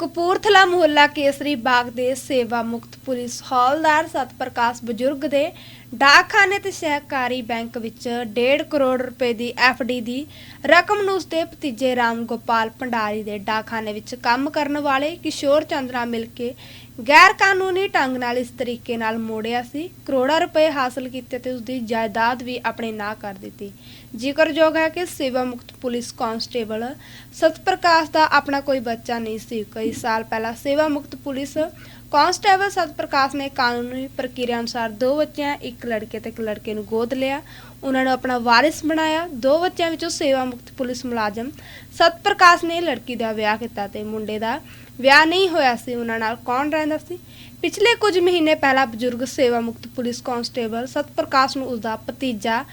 ਕਪੂਰਥਲਾ ਮੁਹੱਲਾ ਕੇਸਰੀ ਬਾਗ ਦੇ ਸੇਵਾ ਮੁਕਤ ਪੁਲਿਸ ਹੌਲਦਾਰ ਸਤਪ੍ਰਕਾਸ਼ ਬਜ਼ੁਰਗ ਦੇ ਡਾਕਖਾਨੇ ਤੇ ਸਹਿਕਾਰੀ ਬੈਂਕ ਵਿੱਚ 1.5 ਕਰੋੜ ਰੁਪਏ ਦੀ ਡੀ ਦੀ ਰਕਮ ਨੂੰ ਉਸਦੇ ਭਤੀਜੇ ਰਾਮ ਗੋਪਾਲ ਭੰਡਾਰੀ ਦੇ ਡਾਕਖਾਨੇ ਵਿੱਚ ਕੰਮ ਕਰਨ ਵਾਲੇ ਕਿਸ਼ੋਰ ਚੰਦਰਾ ਮਿਲ ਕੇ ਗੈਰ ਕਾਨੂੰਨੀ ਢੰਗ ਨਾਲ ਇਸ ਤਰੀਕੇ ਨਾਲ ਮੋੜਿਆ ਸੀ। ਕਰੋੜਾਂ ਰੁਪਏ ਹਾਸਲ ਕੀਤੇ ਤੇ ਉਸਦੀ ਜਾਇਦਾਦ ਵੀ ਆਪਣੇ ਨਾਂ ਕਰ ਦਿੱਤੀ। ਜ਼ਿਕਰਯੋਗ ਹੈ ਕਿ ਸੇਵਾ ਮੁਕਤ ਪੁਲਿਸ ਕਾਂਸਟੇਬਲ ਸਤਪ੍ਰਕਾਸ਼ ਦਾ ਆਪਣਾ ਕੋਈ ਬੱਚਾ ਨਹੀਂ ਸੀ। ਕਈ ਸਾਲ ਪਹਿਲਾਂ ਸੇਵਾ ਮੁਕਤ ਪੁਲਿਸ ਕਾਂਸਟੇਬਲ ਸਤਪ੍ਰਕਾਸ਼ ਨੇ ਕਾਨੂੰਨੀ ਪ੍ਰਕਿਰਿਆ ਅਨੁਸਾਰ ਦੋ ਬੱਚਿਆਂ, ਇੱਕ ਲੜਕੇ ਤੇ ਇੱਕ ਲੜਕੇ ਨੂੰ ਗੋਦ ਲਿਆ। ਉਹਨਾਂ ਨੂੰ ਆਪਣਾ ਵਾਰਿਸ ਬਣਾਇਆ। ਦੋ ਬੱਚਿਆਂ ਵਿੱਚੋਂ ਸੇਵਾ ਮੁਕਤ ਪੁਲਿਸ ਮੁਲਾਜ਼ਮ ਸਤਪ੍ਰਕਾਸ਼ ਨੇ ਲੜਕੀ ਦਾ ਵਿਆਹ ਕੀਤਾ ਤੇ ਮੁੰਡੇ ਦਾ ਵਿਆਹ ਨਹੀਂ ਹੋਇਆ ਸੀ ਉਹਨਾਂ ਨਾਲ, ਕੌਣ ਰਹਿੰਦਾ ਸੀ? ਪਿਛਲੇ ਕੁਝ ਮਹੀਨੇ ਪਹਿਲਾਂ ਬਜ਼ੁਰਗ ਸੇਵਾ ਮੁਕਤ ਪੁਲਿਸ ਕਾਂਸਟੇਬਲ ਸਤਪ੍ਰਕਾਸ਼ ਨੂੰ ਉਸਦਾ ਭਤੀਜਾ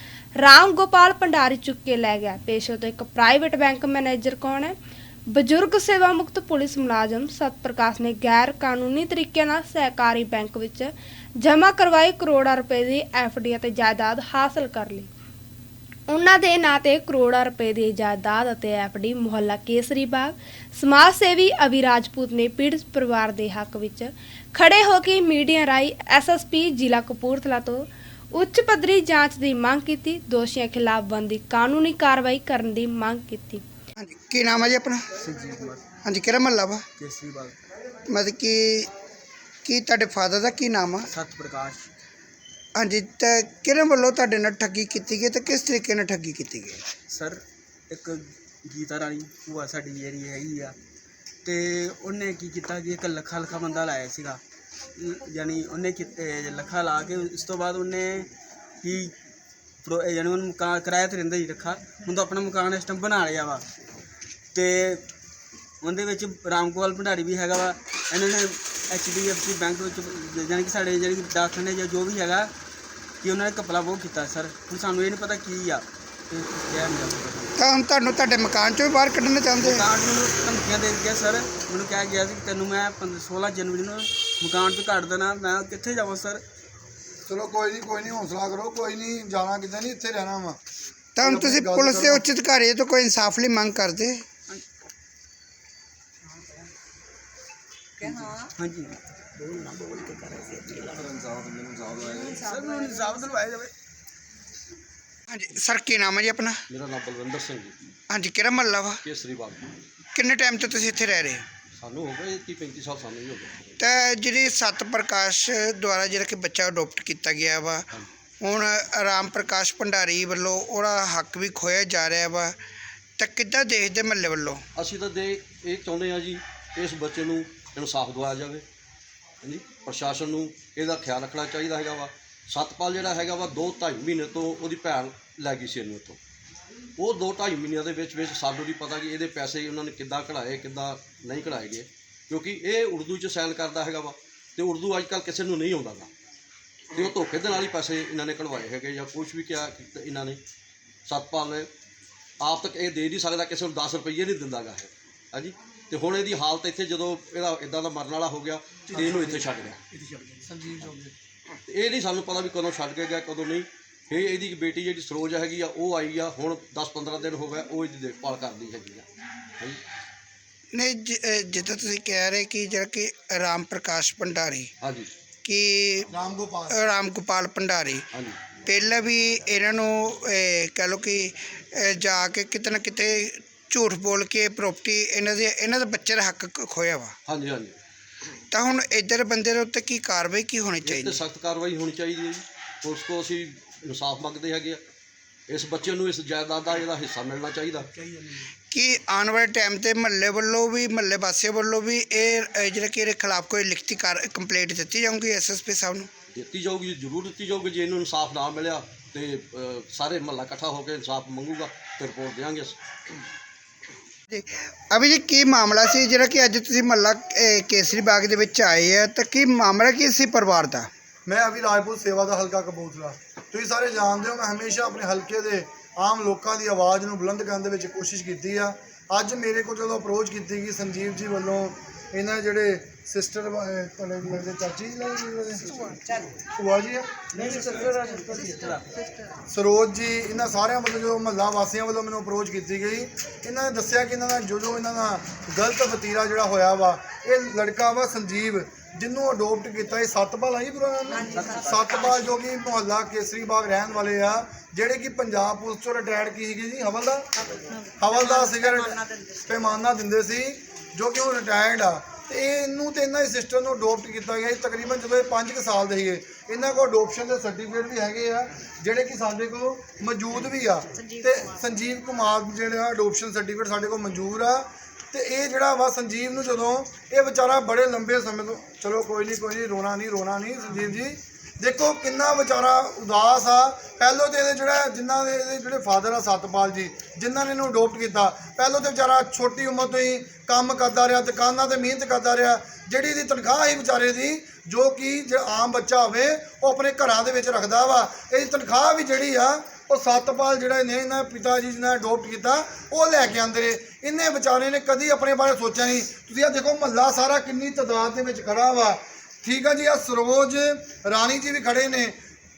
ਰਾਮ ਗੋਪਾਲ ਭੰਡਾਰੀ ਚੁੱਕ ਕੇ ਲੈ ਗਿਆ। ਪੇਸ਼ੇ ਤੋਂ ਇੱਕ ਪ੍ਰਾਈਵੇਟ ਬੈਂਕ ਮੈਨੇਜਰ ਕੌਣ ਹੈ? ਬਜ਼ੁਰਗ ਸੇਵਾ ਮੁਕਤ ਪੁਲਿਸ ਮੁਲਾਜ਼ਮ ਸਤਪ੍ਰਕਾਸ਼ ਨੇ ਗੈਰ ਕਾਨੂੰਨੀ ਤਰੀਕੇ ਨਾਲ ਸਹਿਕਾਰੀ ਬੈਂਕ ਵਿੱਚ ਜਮ੍ਹਾਂ ਕਰਵਾਈ ਕਰੋੜਾਂ ਰੁਪਏ ਦੀ ਡੀ ਅਤੇ ਜਾਇਦਾਦ ਹਾਸਲ ਕਰ ਲਈ। ਉਹਨਾਂ ਦੇ ਨਾਂ ਤੇ ਕਰੋੜਾਂ ਰੁਪਏ ਦੀ ਜਾਇਦਾਦ ਅਤੇ ਡੀ ਮੁਹੱਲਾ ਕੇਸਰੀ ਬਾਗ ਸਮਾਜ ਸੇਵੀ ਅਵੀ ਰਾਜਪੂਤ ਨੇ ਪੀੜਤ ਪਰਿਵਾਰ ਦੇ ਹੱਕ ਵਿੱਚ ਖੜੇ ਹੋ ਕੇ ਮੀਡੀਆ ਰਾਈ ਐਸਐਸਪੀ ਜ਼ਿਲ੍ਹਾ ਕਪੂਰਥਲਾ ਤੋਂ ਉੱਚ ਪੱਧਰੀ ਜਾਂਚ ਦੀ ਮੰਗ ਕੀਤੀ। ਦੋਸ਼ੀਆਂ ਖਿਲਾਫ ਬਣਦੀ ਕਾਨੂੰਨੀ ਕਾਰਵਾਈ ਕਰਨ ਦੀ ਮੰਗ ਕੀਤੀ। ਹਾਂਜੀ ਕੀ ਨਾਮ ਹੈ ਜੀ ਆਪਣਾ? ਸੁਰਜੀਤ ਕੁਮਾਰ। ਹਾਂਜੀ ਕਿਹੜਾ ਮਹੱਲਾ ਵਾ? ਕੇਸਰੀ ਬਾਗ। ਮਤਲਬ ਕਿ ਕੀ ਤੁਹਾਡੇ ਫਾਦਰ ਦਾ ਕੀ ਨਾਮ ਆ? ਸਤ ਪ੍ਰਕਾਸ਼। ਹਾਂਜੀ, ਤਾਂ ਕਿਹੜੇ ਵੱਲੋਂ ਤੁਹਾਡੇ ਨਾਲ ਠੱਗੀ ਕੀਤੀ ਗਈ ਤੇ ਕਿਸ ਤਰੀਕੇ ਨਾਲ ਠੱਗੀ ਕੀਤੀ ਗਈ? ਸਰ, ਇੱਕ ਗੀਤਾ ਰਾਣੀ, ਭੂਆ ਸਾਡੀ ਜਿਹੜੀ ਹੈਗੀ ਆ, ਤੇ ਉਹਨੇ ਕੀ ਕੀਤਾ ਕਿ ਇੱਕ ਲੱਖਾ ਲੱਖਾ ਬੰਦਾ ਲਾਇਆ ਸੀਗਾ। ਯਾਨੀ ਉਹਨੇ ਕਿਤੇ ਲੱਖਾ ਲਾ ਕੇ ਉਸ ਤੋਂ ਬਾਅਦ ਉਹਨੇ ਹੀ ਪ੍ਰੋ- ਇਹ ਯਾਨੀ ਉਹਨੂੰ ਮਕਾਨ ਕਿਰਾਏ ਤੇ ਰਹਿੰਦਾ ਹੀ ਰੱਖਾ। ਹੁਣ ਤਾਂ ਆਪਣਾ ਮਕਾਨ ਇਸ ਟਾਈਮ ਬਣਾ ਲਿਆ ਵਾ। ਤੇ ਉਹਦੇ ਵਿੱਚ ਰਾਮਗੋਪਾਲ ਭੰਡਾਰੀ ਵੀ ਹੈਗਾ ਵਾ। ਇਹਨਾਂ ਨੇ ਐਚਡੀਐਫਸੀ ਬੈਂਕ ਵਿੱਚ, ਯਾਨੀ ਕਿ ਸਾਡੇ ਜਿਹੜੀ ਡਾਕਖਾਨੇ ਜਾਂ ਜੋ ਵੀ ਹੈਗਾ ਕਿ ਉਹਨਾਂ ਨੇ ਕਪਲਾ ਬਹੁਤ ਕੀਤਾ ਸਰ। ਹੁਣ ਸਾਨੂੰ ਇਹ ਨਹੀਂ ਪਤਾ ਕੀ ਆ। ਤੇ ਕਿਹਾ ਨਹੀਂ ਜਾ ਸਕਦਾ ਤਾਂ ਹੁਣ ਤੁਹਾਨੂੰ ਤੁਹਾਡੇ ਮਕਾਨ ਚੋਂ ਵੀ ਬਾਹਰ ਕੱਢਣਾ ਚਾਹੁੰਦੇ ਆ ਮਕਾਨ ਨੂੰ ਧਮਕੀਆਂ ਦੇ ਗਿਆ ਸਰ ਮੈਨੂੰ ਕਿਹਾ ਗਿਆ ਸੀ ਕਿ ਤੈਨੂੰ ਮੈਂ 15 16 ਜਨਵਰੀ ਨੂੰ ਮਕਾਨ ਤੋਂ ਕੱਢ ਦੇਣਾ ਮੈਂ ਕਿੱਥੇ ਜਾਵਾਂ ਸਰ? ਚਲੋ ਕੋਈ ਨਹੀਂ ਕੋਈ ਨਹੀਂ ਹੌਸਲਾ ਕਰੋ ਕੋਈ ਨਹੀਂ ਜਾਣਾ ਕਿਤੇ ਨਹੀਂ ਇੱਥੇ ਰਹਿਣਾ ਵਾ। ਤਾਂ ਹੁਣ ਤੁਸੀਂ ਪੁਲਿਸ ਦੇ। ਉੱਚ ਅਧਿਕਾਰੀ ਤੋਂ ਕੋਈ ਇਨਸਾਫ ਲਈ ਮੰਗ ਕਰਦੇ? ਹਾਂਜੀ। ਸਰ ਮੈਨੂੰ ਇਨਸਾਫ ਦਿਲਵਾਇਆ ਜਾਵੇ ਹਾਂਜੀ ਸਰ ਕੀ ਨਾਮ ਹੈ ਜੀ ਆਪਣਾ? ਮੇਰਾ ਨਾਮ ਬਲਵਿੰਦਰ ਸਿੰਘ ਜੀ। ਹਾਂਜੀ ਕਿਹੜਾ ਮਹੱਲਾ ਵਾ? ਕੇਸਰੀ ਬਾਗ। ਕਿੰਨੇ ਟਾਈਮ ਤੋਂ ਤੁਸੀਂ ਇੱਥੇ ਰਹਿ ਰਹੇ ਹੋ? ਸਾਨੂੰ ਹੋ ਗਏ 30 35 ਸਾਲ ਸਾਨੂੰ ਹੀ ਹੋ ਗਏ। ਤਾਂ ਜਿਹੜੀ ਸਤ ਪ੍ਰਕਾਸ਼ ਦੁਆਰਾ ਜਿਹੜਾ ਕਿ ਬੱਚਾ ਅਡਾਪਟ ਕੀਤਾ ਗਿਆ ਵਾ ਹੁਣ ਰਾਮ ਪ੍ਰਕਾਸ਼ ਭੰਡਾਰੀ ਵੱਲੋਂ ਉਹਦਾ ਹੱਕ ਵੀ ਖੋਇਆ ਜਾ ਰਿਹਾ ਵਾ ਤਾਂ ਕਿੱਦਾਂ ਦੇਖਦੇ ਮਹੱਲੇ ਵੱਲੋਂ? ਅਸੀਂ ਤਾਂ ਦੇ ਇਹ ਚਾਹੁੰਦੇ ਆ ਜੀ ਇਸ ਬੱਚੇ ਨੂੰ ਇਨਸਾਫ ਦਿਵਾਇਆ ਜਾਵੇ। ਹਾਂਜੀ ਪ੍ਰਸ਼ਾਸਨ ਨੂੰ ਇਹਦਾ ਖਿਆਲ ਰੱਖਣਾ ਚਾਹੀਦਾ ਹੈਗਾ ਵਾ। ਸਤਪਾਲ ਜਿਹੜਾ ਹੈਗਾ ਵਾ 2.5 ਮਹੀਨੇ ਤੋਂ ਉਹਦੀ ਭੈਣ ਲੈ ਗਈ ਸੀ ਇਹਨੂੰ ਤੋਂ ਉਹ 2.5 ਮਹੀਨਿਆਂ ਦੇ ਵਿੱਚ ਵਿੱਚ ਸਾਨੂੰ ਨਹੀਂ ਪਤਾ ਕਿ ਇਹਦੇ ਪੈਸੇ ਉਹਨਾਂ ਨੇ ਕਿੱਦਾਂ ਕਢਾਏ, ਕਿੱਦਾਂ ਨਹੀਂ ਕਢਾਏ ਗਏ। ਕਿਉਂਕਿ ਇਹ ਉਰਦੂ 'ਚ ਸਾਈਨ ਕਰਦਾ ਹੈਗਾ ਵਾ ਤੇ ਉਰਦੂ ਅੱਜ ਕੱਲ ਕਿਸੇ ਨੂੰ ਨਹੀਂ ਆਉਂਦਾ ਗਾ। ਤੇ ਉਹ ਧੋਖੇ ਦੇ ਨਾਲ ਹੀ ਪੈਸੇ ਇਹਨਾਂ ਨੇ ਕਢਵਾਏ ਹੈਗੇ ਜਾਂ ਕੁਝ ਵੀ ਕਿਹਾ ਇਹਨਾਂ ਨੇ। ਸਤਪਾਲ ਨੇ ਆਪ ਤੱਕ ਇਹ ਦੇ ਨਹੀਂ ਸਕਦਾ, ਕਿਸੇ ਨੂੰ 10 ਰੁਪਏ ਨਹੀਂ ਦਿੰਦਾਗਾ ਹੈ ਹਾਂਜੀ? ਤੇ ਹੁਣ ਇਹਦੀ ਹਾਲਤ ਇੱਥੇ ਜਦੋਂ ਇਹਦਾ ਇਦਾਂ ਦਾ ਮਰਨ ਵਾਲਾ ਹੋ ਗਿਆ ਤੇ ਇਹਨੂੰ ਇੱਥੇ ਛੱਡ ਗਿਆ। ਤੇ ਇਹ ਨਹੀਂ ਸਾਨੂੰ ਪਤਾ ਵੀ ਕਦੋਂ ਛੱਡ ਕੇ ਗਿਆ ਕਦੋਂ ਨਹੀਂ। ਇਹ ਇਹਦੀ ਬੇਟੀ ਜਿਹੜੀ ਸਰੋਜ ਹੈਗੀ ਆ ਉਹ ਆਈ ਆ ਹੁਣ 10-15 ਦਿਨ ਹੋ ਗਏ ਉਹ ਇਹਦੀ ਦੇਖਭਾਲ ਕਰਦੀ ਹੈਗੀ ਆ। ਹਾਂਜੀ। ਨਹੀਂ ਜ- ਅਹ ਜਿੱਦਾਂ ਤੁਸੀਂ ਕਹਿ ਰਹੇ ਕਿ ਜਿਹੜਾ ਕਿ ਰਾਮ ਪ੍ਰਕਾਸ਼ ਭੰਡਾਰੀ ਹਾਂਜੀ। ਕਿ ਰਾਮ ਗੋਪਾਲ। ਰਾਮ ਗੋਪਾਲ ਭੰਡਾਰੀ ਹਾਂਜੀ। ਪਹਿਲਾਂ ਵੀ ਇਹਨਾਂ ਨੂੰ ਕਹਿ ਲਓ ਕਿ ਜਾ ਕੇ ਕਿਤੇ ਨਾ ਕਿਤੇ ਝੂਠ ਬੋਲ ਕੇ ਪ੍ਰਾਪਰਟੀ ਇਹਨਾਂ ਦੇ ਇਹਨਾਂ ਦੇ ਬੱਚੇ ਦਾ ਹੱਕ ਖੋਇਆ ਵਾ। ਹਾਂਜੀ ਹਾਂਜੀ। ਤਾਂ ਹੁਣ ਇੱਧਰ ਬੰਦੇ ਦੇ ਉੱਤੇ ਕੀ ਕਾਰਵਾਈ ਕੀ ਹੋਣੀ ਇਹ ਤੇ ਚਾਹੀਦੀ? ਸਖਤ ਕਾਰਵਾਈ ਹੋਣੀ ਚਾਹੀਦੀ ਹੈ ਜੀ। ਪੁਲਿਸ ਤੋਂ ਅਸੀਂ ਇਨਸਾਫ ਮੰਗਦੇ ਹੈਗੇ ਆ। ਇਸ ਬੱਚੇ ਨੂੰ ਇਸ ਜਾਇਦਾਦ ਦਾ ਇਹਦਾ ਹਿੱਸਾ ਮਿਲਣਾ ਚਾਹੀਦਾ। ਕਿ ਆਉਣ ਵਾਲੇ ਟਾਈਮ ਤੇ ਮਹੱਲੇ ਵੱਲੋਂ ਵੀ ਮਹੱਲੇ ਵਾਸੀਆਂ ਵੱਲੋਂ ਵੀ ਇਹ ਅਹ, ਜਿਹੜਾ ਕਿ ਇਹਦੇ ਖਿਲਾਫ ਕੋਈ ਲਿਖਤੀ ਕਾਰ ਕੰਪਲੇਂਟ ਦਿੱਤੀ ਜਾਊਗੀ ਐਸਐਸਪੀ ਸਾਹਿਬ ਨੂੰ? ਦਿੱਤੀ ਜਾਊਗੀ ਜ਼ਰੂਰ ਦਿੱਤੀ ਜਾਊਗੀ। ਜੇ ਇਹਨੂੰ ਇਨਸਾਫ ਨਾ ਮਿਲਿਆ ਤੇ ਅ, ਸਾਰੇ ਮਹੱਲਾ ਇਕੱਠਾ ਹੋ ਕੇ ਇਨਸਾਫ ਮੰਗੂਗਾ ਤੇ ਰਿਪੋਰਟ ਦੇਵਾਂਗੇ ਜੀ। ਅਭੀ ਜੀ, ਕੀ ਮਾਮਲਾ ਸੀ ਜਿਹੜਾ ਕਿ ਅੱਜ ਤੁਸੀਂ ਮਹੱਲਾ ਕੇਸਰੀ ਬਾਗ ਦੇ ਵਿੱਚ ਆਏ ਆ? ਤਾਂ ਕੀ ਮਾਮਲਾ ਕੀ ਸੀ ਪਰਿਵਾਰ ਦਾ? ਮੈਂ ਅਭੀ ਰਾਜਪੂਤ ਸੇਵਾ ਦਾ ਹਲਕਾ ਕਬੂਤਰਾ ਤੁਸੀਂ ਸਾਰੇ ਜਾਣਦੇ ਹੋ, ਮੈਂ ਹਮੇਸ਼ਾ ਆਪਣੇ ਹਲਕੇ ਦੇ ਆਮ ਲੋਕਾਂ ਦੀ ਆਵਾਜ਼ ਨੂੰ ਬੁਲੰਦ ਕਰਨ ਦੇ ਵਿੱਚ ਕੋਸ਼ਿਸ਼ ਕੀਤੀ ਆ। ਅੱਜ ਮੇਰੇ ਕੋਲ ਜਦੋਂ ਅਪਰੋਚ ਕੀਤੀ ਗਈ ਸੰਜੀਵ ਜੀ ਵੱਲੋਂ, ਇਹਨਾਂ ਜਿਹੜੇ ਸਿਸਟਰ ਤੁਹਾਡੇ ਲੱਗਦੇ ਚਾਚੀ ਜੀ ਲੱਗਦੇ ਭੂਆ ਜੀ ਆ? ਸਰੋਜ ਜੀ ਇਹਨਾਂ ਸਾਰਿਆਂ ਵੱਲੋਂ ਜੋ ਮਹੱਲਾ ਵਾਸੀਆਂ ਵੱਲੋਂ ਮੈਨੂੰ ਅਪਰੋਚ ਕੀਤੀ ਗਈ। ਇਹਨਾਂ ਨੇ ਦੱਸਿਆ ਕਿ ਇਹਨਾਂ ਦਾ ਜੋ ਜੋ ਇਹਨਾਂ ਦਾ ਗਲਤ ਵਤੀਰਾ ਜਿਹੜਾ ਹੋਇਆ ਵਾ ਇਹ ਲੜਕਾ ਵਾ ਸੰਜੀਵ ਜਿਹਨੂੰ ਅਡਾਪਟ ਕੀਤਾ ਇਹ ਸਤਪਾਲ ਆਈ ਬੁਰਾ ਨਾਮ ਸਤਪਾਲ ਜੋ ਕਿ ਮੁਹੱਲਾ ਕੇਸਰੀ ਬਾਗ ਰਹਿਣ ਵਾਲੇ ਆ ਜਿਹੜੇ ਕਿ ਪੰਜਾਬ ਪੁਲਿਸ ਚੋਂ ਰਿਟਾਇਰਡ ਕੀ ਸੀਗੇ ਜੀ? ਹਵਲਦਾਰ? ਹਵਲਦਾਰ। ਸੀਗਾ ਪੈਮਾਨਾ ਦਿੰਦੇ ਸੀ। ਜੋ ਕਿ ਉਹ ਰਿਟਾਇਰਡ ਆ। ਤੇ ਇਹਨੂੰ ਤੇ ਇਹਨਾਂ ਦੀ ਸਿਸਟਰ ਨੂੰ ਅਡਾਪਟ ਕੀਤਾ ਗਿਆ ਸੀ। ਤਕਰੀਬਨ ਜਦੋਂ ਇਹ 5 ਸਾਲ ਦੇ ਸੀਗੇ ਇਹਨਾਂ ਕੋਲ ਅਡਾਪਸ਼ਨ ਦੇ ਸਰਟੀਫਿਕੇਟ ਵੀ ਹੈਗੇ ਆ ਜਿਹੜੇ ਕਿ ਸਾਡੇ ਕੋਲ ਮੌਜੂਦ ਵੀ ਆ। ਤੇ ਸੰਜੀਵ ਕੁਮਾਰ ਜਿਹੜਾ ਅਡਾਪਸ਼ਨ ਸਰਟੀਫਿਕੇਟ ਸਾਡੇ ਕੋਲ ਮਨਜ਼ੂਰ ਆ। ਤੇ ਇਹ ਜਿਹੜਾ ਵਾ ਸੰਜੀਵ ਨੂੰ ਜਦੋਂ ਇਹ ਵਿਚਾਰਾ ਬੜੇ ਲੰਬੇ ਸਮੇਂ ਤੋਂ ਚਲੋ ਕੋਈ ਨਹੀਂ ਕੋਈ ਨਹੀਂ ਰੋਣਾ ਨਹੀਂ ਰੋਣਾ ਨਹੀਂ ਸੰਜੀਵ ਜੀ। ਦੇਖੋ ਕਿੰਨਾ ਵਿਚਾਰਾ ਉਦਾਸ ਆ। ਪਹਿਲੋਂ ਤੇ ਇਹਦੇ ਜਿਹੜਾ ਜਿਨ੍ਹਾਂ ਦੇ ਇਹਦੇ ਜਿਹੜੇ ਫਾਦਰ ਆ ਸਤਪਾਲ ਜੀ ਜਿਨ੍ਹਾਂ ਨੇ ਇਹਨੂੰ ਅਡਾਪਟ ਕੀਤਾ। ਪਹਿਲੋਂ ਤੇ ਵਿਚਾਰਾ ਛੋਟੀ ਉਮਰ ਤੋਂ ਹੀ ਕੰਮ ਕਰਦਾ ਰਿਹਾ, ਦੁਕਾਨਾਂ ਤੇ ਮਿਹਨਤ ਕਰਦਾ ਰਿਹਾ। ਜਿਹੜੀ ਇਹਦੀ ਤਨਖਾਹ ਹੀ ਵਿਚਾਰੇ ਦੀ, ਜੋ ਕਿ ਜਿਹੜਾ ਆਮ ਬੱਚਾ ਹੋਵੇ, ਉਹ ਆਪਣੇ ਘਰਾਂ ਦੇ ਵਿੱਚ ਰੱਖਦਾ ਵਾ। ਇਹਦੀ ਤਨਖਾਹ ਵੀ ਜਿਹੜੀ ਆ, ਉਹ ਸਤਪਾਲ ਜਿਹੜਾ ਨੇ ਇਹਨਾਂ ਪਿਤਾ ਜੀ ਨੇ ਅਡਾਪਟ ਕੀਤਾ, ਉਹ ਲੈ ਕੇ ਆਂਦੇ ਨੇ ਇਹਨੇ ਵਿਚਾਰੇ ਨੇ ਕਦੀ ਆਪਣੇ ਬਾਰੇ ਸੋਚਿਆ ਨਹੀਂ। ਤੁਸੀਂ ਆ ਦੇਖੋ, ਮਹੱਲਾ ਸਾਰਾ ਕਿੰਨੀ ਤਾਦਾਦ ਦੇ ਵਿੱਚ ਖੜਾ ਵਾ। ਠੀਕ ਆ ਜੀ ਆ ਸਰੋਜ ਰਾਣੀ ਜੀ ਵੀ ਖੜੇ ਨੇ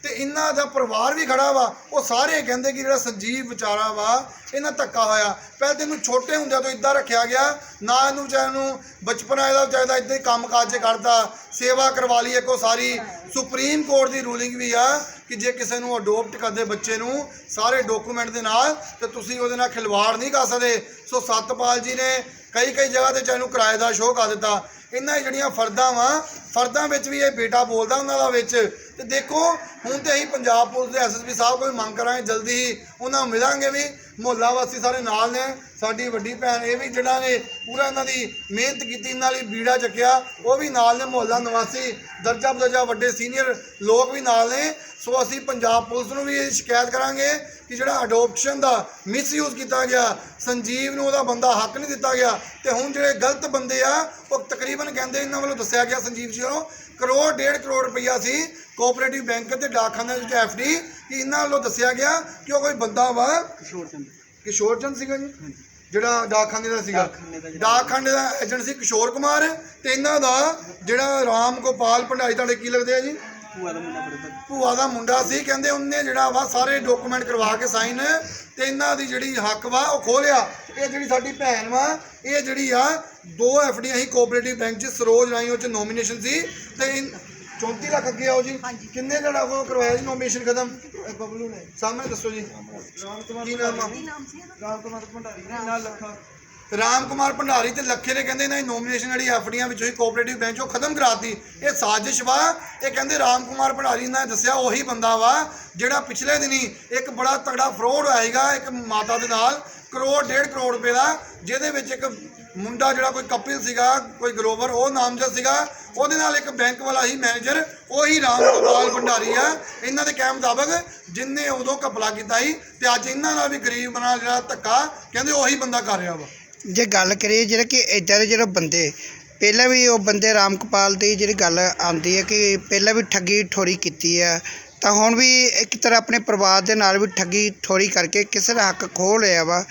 ਤੇ ਇਹਨਾਂ ਦਾ ਪਰਿਵਾਰ ਵੀ ਖੜਾ ਵਾ। ਉਹ ਸਾਰੇ ਕਹਿੰਦੇ ਕਿ ਜਿਹੜਾ ਸੰਜੀਵ ਵਿਚਾਰਾ ਵਾ, ਇਹਨਾਂ ਧੱਕਾ ਹੋਇਆ। ਪਹਿਲਾਂ ਤੇ ਇਹਨੂੰ ਛੋਟੇ ਹੁੰਦਿਆਂ ਤੋਂ ਇਦਾਂ ਰੱਖਿਆ ਗਿਆ। ਨਾ ਇਹਨੂੰ ਵਿਚਾਰੇ ਨੂੰ ਬਚਪਨਾ ਇਹਦਾ ਵਿਚਾਰੇ ਦਾ ਇਦਾਂ ਹੀ ਕੰਮ ਕਾਜ ਕਰਦਾ, ਸੇਵਾ ਕਰਵਾ ਲਈ ਇੱਕੋ ਸਾਰੀ। ਸੁਪਰੀਮ ਕੋਰਟ ਦੀ ਰੂਲਿੰਗ ਵੀ ਆ ਕਿ ਜੇ ਕਿਸੇ ਨੂੰ ਅਡੋਪਟ ਕਰਦੇ ਬੱਚੇ ਨੂੰ ਸਾਰੇ ਡਾਕੂਮੈਂਟ ਦੇ ਨਾਲ, ਤੇ ਤੁਸੀਂ ਉਹਦੇ ਨਾਲ ਖਿਲਵਾੜ ਨਹੀਂ ਕਰ ਸਕਦੇ। ਸੋ ਸਤਪਾਲ ਜੀ ਨੇ ਕਈ ਕਈ ਜਗ੍ਹਾ ਤੇ ਚਾਹੇ ਨੂੰ ਕਿਰਾਏ ਦਾ ਸ਼ੋਅ ਕਰ ਦਿੱਤਾ। ਇਹਨਾਂ ਦੀ ਜਿਹੜੀਆਂ ਫਰਦਾਂ ਵਾ, ਫਰਦਾਂ ਵਿੱਚ ਵੀ ਇਹ ਬੇਟਾ ਬੋਲਦਾ ਉਹਨਾਂ ਦਾ ਵਿੱਚ। ਤੇ ਦੇਖੋ, ਹੁਣ ਤੇ ਅਸੀਂ ਪੰਜਾਬ ਪੁਲਿਸ ਦੇ ਐਸਐਸਪੀ ਸਾਹਿਬ ਕੋਲ ਮੰਗ ਕਰਾਂਗੇ, ਜਲਦੀ ਹੀ ਉਹਨਾਂ ਨੂੰ ਮਿਲਾਂਗੇ ਵੀ ਮੁਹੱਲਾ ਵਾਸੀ ਸਾਰੇ ਨਾਲ ਨੇ, ਸਾਡੀ ਵੱਡੀ ਭੈਣ ਇਹ ਵੀ ਜਿਹੜਾ ਨੇ ਪੂਰਾ ਇਹਨਾਂ ਦੀ ਮਿਹਨਤ ਕੀਤੀ ਨਾਲ ਹੀ ਬੀੜਾ ਚੱਕਿਆ, ਉਹ ਵੀ ਨਾਲ ਨੇ ਮੁਹੱਲਾ ਨਿਵਾਸੀ ਦਰਜਾ ਬਦਰਜਾ ਵੱਡੇ ਸੀਨੀਅਰ ਲੋਕ ਵੀ ਨਾਲ ਨੇ। ਸੋ ਅਸੀਂ ਪੰਜਾਬ ਪੁਲਿਸ ਨੂੰ ਵੀ ਇਹ ਸ਼ਿਕਾਇਤ ਕਰਾਂਗੇ ਕਿ ਜਿਹੜਾ ਅਡਾਪਸ਼ਨ ਦਾ ਮਿਸਯੂਜ਼ ਕੀਤਾ ਗਿਆ ਸੰਜੀਵ ਨੂੰ ਉਹਦਾ ਬੰਦਾ ਹੱਕ ਨਹੀਂ ਦਿੱਤਾ ਗਿਆ। ਤੇ ਹੁਣ ਜਿਹੜੇ ਗਲਤ ਬੰਦੇ ਆ ਉਹ ਤਕਰੀਬਨ ਕਹਿੰਦੇ ਇਹਨਾਂ ਵੱਲੋਂ ਦੱਸਿਆ ਗਿਆ ਸੰਜੀਵ ਜੀ ਵੱਲੋਂ ਕਰੋੜ ਡੇਢ ਕਰੋੜ ਰੁਪਈਆ ਸੀ ਕੋਆਪਰੇਟਿਵ ਬੈਂਕ ਤੇ ਡਾਕਖਾਨੇ ਵਿੱਚ ਐਫਡੀ ਕਿ ਇਹਨਾਂ ਵੱਲੋਂ ਦੱਸਿਆ ਗਿਆ ਕਿ ਉਹ ਕੋਈ ਬੰਦਾ ਵਾ ਕਿਸ਼ੋਰ ਚੰਦ। ਕਿਸ਼ੋਰ ਚੰਦ ਸੀਗਾ ਜੀ? ਜਿਹੜਾ ਡਾਕਖਾਨੇ ਦਾ ਸੀਗਾ। ਡਾਕਖਾਨੇ ਦਾ ਜਿਹੜਾ- ਡਾਕਖਾਨੇ ਦਾ ਏਜੰਟ ਸੀ ਕਿਸ਼ੋਰ ਕੁਮਾਰ ਤੇ ਇਹਨਾਂ ਦਾ ਜਿਹੜਾ ਰਾਮ ਗੋਪਾਲ ਭੰਡਾਰੀ ਤੁਹਾਡੇ ਕੀ ਲੱਗਦੇ ਆ ਜੀ? ਭੂਆ ਦਾ ਮੁੰਡਾ ਬੜਾ ਭੂਆ ਦਾ ਮੁੰਡਾ ਸੀ ਕਹਿੰਦੇ ਉਹਨੇ ਜਿਹੜਾ ਵਾ ਸਾਰੇ ਡਾਕੂਮੈਂਟ ਕਰਵਾ ਕੇ ਸਾਈਨ ਤੇ ਇਹਨਾਂ ਦੀ ਜਿਹੜੀ ਹੱਕ ਵਾ ਉਹ ਖੋਲਿਆ ਇਹ ਜਿਹੜੀ ਸਾਡੀ ਭੈਣ ਵਾ ਇਹ ਜਿਹੜੀ ਆ ਦੋ ਐਫਡੀ ਅਸੀਂ ਕੋਆਪਰੇਟਿਵ ਬੈਂਕ 'ਚ ਸਰੋਜ ਰਾਈ ਉਹ 'ਚ ਨੋਮੀਨੇਸ਼ਨ ਸੀ। ਤੇ ਇਨ- 34 ਲੱਖ ਅੱਗੇ ਆਓ ਜੀ। ਕਿੰਨੇ ਜਿਹੜਾ ਉਹ ਕਰਵਾਇਆ ਜੀ ਨੋਮੀਨੇਸ਼ਨ ਖਤਮ? ਬਬਲੂ ਨੇ। ਸਾਹਮਣੇ ਦੱਸੋ ਜੀ। ਰਾਮ ਕੁਮਾਰ ਕੀ ਨਾਮ ਆ? ਰਾਮ ਕੁਮਾਰ ਭੰਡਾਰੀ ਨਾਲ ਲੱਖਾ। ਰਾਮ ਕੁਮਾਰ ਭੰਡਾਰੀ ਤੇ ਲੱਖੇ ਨੇ ਕਹਿੰਦੇ ਇਹਨਾਂ ਦੀ ਨੋਮੀਨੇਸ਼ਨ ਜਿਹੜੀ ਐਫਡੀਆਂ ਵਿੱਚ ਹੋਈ ਕੋਆਪਰੇਟਿਵ ਬੈਂਚ ਉਹ ਖਤਮ ਕਰਾਤੀ। ਇਹ ਸਾਜ਼ਿਸ਼ ਵਾ, ਇਹ ਕਹਿੰਦੇ ਰਾਮ ਕੁਮਾਰ ਭੰਡਾਰੀ ਨੇ ਦੱਸਿਆ ਉਹੀ ਬੰਦਾ ਵਾ, ਜਿਹੜਾ ਪਿਛਲੇ ਦਿਨੀ ਇੱਕ ਬੜਾ ਤਗੜਾ ਫਰੋਡ ਹੋਇਆ ਸੀਗਾ, ਇੱਕ ਮਾਤਾ ਦੇ ਨਾਲ, ਕਰੋੜ, ਡੇਢ ਕਰੋੜ ਰੁਪਏ ਦਾ, ਜਿਹਦੇ ਵਿੱਚ ਇੱਕ ਮੁੰਡਾ ਜਿਹੜਾ ਕੋਈ ਕਪਿਲ ਸੀਗਾ, ਕੋਈ ਗਰੋਵਰ, ਉਹ ਨਾਮਜ਼ਦ ਸੀਗਾ, ਉਹਦੇ ਨਾਲ ਇੱਕ ਬੈਂਕ ਵਾਲਾ ਹੀ ਮੈਨੇਜਰ ਉਹੀ ਰਾਮ ਗੋਪਾਲ ਭੰਡਾਰੀ ਆ। ਇਹਨਾਂ ਦੇ ਕਹਿਣ ਮੁਤਾਬਕ ਜਿਨਨੇ ਉਦੋਂ ਘਪਲਾ ਕੀਤਾ ਸੀ, ਤੇ ਅੱਜ ਇਹਨਾਂ ਨਾਲ ਵੀ ਗਰੀਬ ਨਾਲ ਜਿਹੜਾ ਧੱਕਾ, ਕਹਿੰਦੇ ਉਹੀ ਬੰਦਾ ਕਰ ਰਿਹਾ ਵਾ। ਜੇ ਗੱਲ ਕਰੀਏ ਜਿਹੜਾ ਕਿ ਇੱਦਾਂ ਦੇ ਜਿਹੜੇ ਬੰਦੇ, ਪਹਿਲਾਂ ਵੀ ਉਹ ਬੰਦੇ ਰਾਮ ਕਪਾਲ ਦੀ ਜਿਹੜੀ ਗੱਲ ਆਉਂਦੀ ਹੈ ਕਿ ਪਹਿਲਾਂ ਵੀ ਠੱਗੀ ਠੋਰੀ ਕੀਤੀ ਹੈ, ਤਾਂ ਹੁਣ ਵੀ ਇੱਕ ਤਰ੍ਹਾਂ ਆਪਣੇ ਪਰਿਵਾਰ ਦੇ ਨਾਲ ਵੀ ਠੱਗੀ ਠੋਰੀ ਕਰਕੇ ਕਿਸੇ ਦਾ ਹੱਕ ਖੋਹ ਲਿਆ ਵਾ,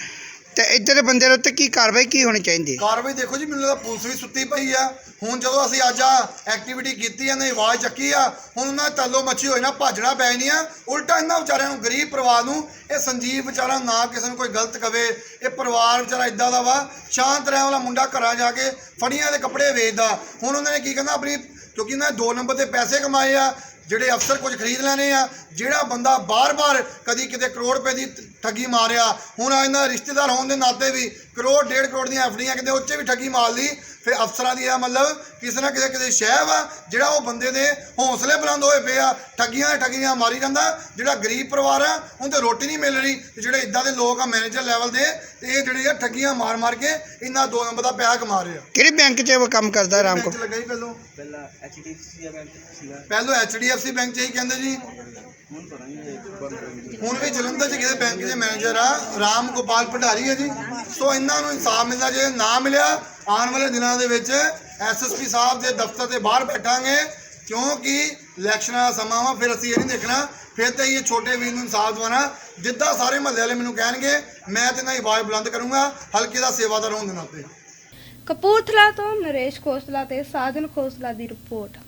ਤੇ ਇੱਧਰ ਦੇ ਬੰਦੇ ਦੇ ਉੱਤੇ ਕੀ ਕਾਰਵਾਈ ਕੀ ਹੋਣੀ ਚਾਹੀਦੀ ਹੈ? ਕਾਰਵਾਈ ਦੇਖੋ ਜੀ, ਮੈਨੂੰ ਲੱਗਦਾ ਪੁਲਿਸ ਵੀ ਸੁੱਤੀ ਪਈ ਆ। ਹੁਣ ਜਦੋਂ ਅਸੀਂ ਅੱਜ ਆ ਐਕਟੀਵਿਟੀ ਕੀਤੀ ਇਹਨੇ ਆਵਾਜ਼ ਚੱਕੀ ਆ, ਹੁਣ ਉਹਨਾਂ ਤਾਲੋ ਮੱਛੀ ਹੋਏ ਨਾ ਭੱਜਣਾ ਪੈ ਨਹੀਂ ਆ। ਉਲਟਾ ਇਹਨਾਂ ਵਿਚਾਰਿਆਂ ਨੂੰ, ਗਰੀਬ ਪਰਿਵਾਰ ਨੂੰ, ਇਹ ਸੰਜੀਵ ਵਿਚਾਰਾ ਨਾ ਕਿਸੇ ਨੂੰ ਕੋਈ ਗਲਤ ਕਵੇ, ਇਹ ਪਰਿਵਾਰ ਵਿਚਾਰਾ ਇਦਾਂ ਦਾ ਵਾ, ਸ਼ਾਂਤ ਰਹਿਣ ਵਾਲਾ ਮੁੰਡਾ ਘਰਾਂ ਜਾ ਕੇ ਫੜੀਆਂ ਦੇ ਕੱਪੜੇ ਵੇਚਦਾ। ਹੁਣ ਉਹਨਾਂ ਨੇ ਕੀ ਕਹਿੰਦਾ ਆਪਣੀ, ਕਿਉਂਕਿ ਇਹਨਾਂ ਨੇ ਦੋ ਨੰਬਰ ਤੇ ਪੈਸੇ ਕਮਾਏ ਆ ਜਿਹੜੇ ਅਫਸਰ ਕੁਝ ਖਰੀਦ ਲੈਣੇ ਆ ਜਿਹੜਾ ਬੰਦਾ ਬਾਰ-ਬਾਰ ਕਦੀ ਕਿਤੇ ਕਰੋੜ ਰੁਪਏ ਦੀ ਠੱਗੀ ਮਾਰਿਆ ਹੁਣ ਆ ਇਹਨਾਂ ਰਿਸ਼ਤੇਦਾਰ ਹੋਣ ਦੇ ਨਾਤੇ ਵੀ ਕਰੋੜ ਡੇਢ ਕਰੋੜ ਦੀਆਂ ਐਫਡੀਆਂ ਕਿਤੇ ਉੱਚੇ ਵੀ ਠੱਗੀ ਮਾਰ ਲਈ ਫਿਰ ਅਫਸਰਾਂ ਦੀ ਇਹ ਮਤਲਬ ਕਿਸੇ ਨਾ ਕਿਸੇ ਕਿਸੇ ਸ਼ਹਿ ਵਾ ਜਿਹੜਾ ਉਹ ਬੰਦੇ ਦੇ ਹੌਸਲੇ ਬੁਲੰਦ ਹੋਏ ਪਏ ਆ ਠੱਗੀਆਂ ਠੱਗੀਆਂ ਮਾਰੀ ਜਾਂਦਾ ਜਿਹੜਾ ਗਰੀਬ ਪਰਿਵਾਰ ਆ ਉਹਨੂੰ ਤੇ ਰੋਟੀ ਨਹੀਂ ਮਿਲ ਰਹੀ ਤੇ ਜਿਹੜੇ ਇਦਾਂ ਦੇ ਲੋਕ ਆ ਮੈਨੇਜਰ ਲੈਵਲ ਦੇ ਤੇ ਇਹ ਜਿਹੜੇ ਆ ਠੱਗੀਆਂ ਮਾਰ-ਮਾਰ ਕੇ ਇਹਨਾਂ ਦੋ ਨੰਬਰ ਦਾ ਪੈਸਾ ਕਮਾ ਰਹੇ ਆ। ਕਿਹੜੀ ਬੈਂਕ 'ਚ ਉਹ ਕੰਮ ਕਰਦਾ ਰਾਮ 'ਚ ਲੱਗਾ ਹੀ ਪਹਿਲੋਂ? ਪਹਿਲਾਂ ਐਚਡੀਐਫਸੀ ਦਾ ਬੈਂਕ ਸੀਗਾ। ਪਹਿਲੋਂ ਐਚਡੀਐਫਸੀ ਬੈਂਕ 'ਚ ਹੀ ਕਹਿੰਦੇ ਜੀ। ਹੁਣ ਵੀ ਜਲੰਧਰ 'ਚ ਕਿਸੇ ਬੈਂਕ ਦੇ ਮੈਨੇਜਰ ਆ, ਰਾਮ ਗੋਪਾਲ ਭੰਡਾਰੀ ਹੈ ਜੀ। ਸੋ ਇਹਨਾਂ ਨੂੰ ਇਨਸਾਫ ਮਿਲਣਾ ਜੇ ਨਾ ਮਿਲਿਆ, ਆਉਣ ਵਾਲੇ ਦਿਨਾਂ ਦੇ ਵਿੱਚ ਐਸਐਸਪੀ ਸਾਹਿਬ ਦੇ ਦਫ਼ਤਰ ਦੇ ਬਾਹਰ ਬੈਠਾਂਗੇ। ਕਿਉਂਕਿ ਇਲੈਕਸ਼ਨਾਂ ਦਾ ਸਮਾਂ ਵਾ, ਫਿਰ ਅਸੀਂ ਇਹ ਨਹੀਂ ਦੇਖਣਾ। ਫਿਰ ਤੇ ਇਹ ਛੋਟੇ ਵੀਰ ਨੂੰ ਇਨਸਾਫ ਦਵਾਣਾ ਜਿੱਦਾਂ ਸਾਰੇ ਮਹੱਲੇ ਵਾਲੇ ਮੈਨੂੰ ਕਹਿਣਗੇ, ਮੈਂ ਤੇ ਇਹਨਾਂ ਦੀ ਆਵਾਜ਼ ਬੁਲੰਦ ਕਰੂੰਗਾ, ਹਲਕੇ ਦਾ ਸੇਵਾਦਾਰ ਹੋਣ ਦੇ ਨਾਤੇ। ਕਪੂਰਥਲਾ ਤੋਂ ਨਰੇਸ਼ ਖੋਸਲਾ ਤੇ ਸਾਜਨ ਖੋਸਲਾ ਦੀ ਰਿਪੋਰਟ।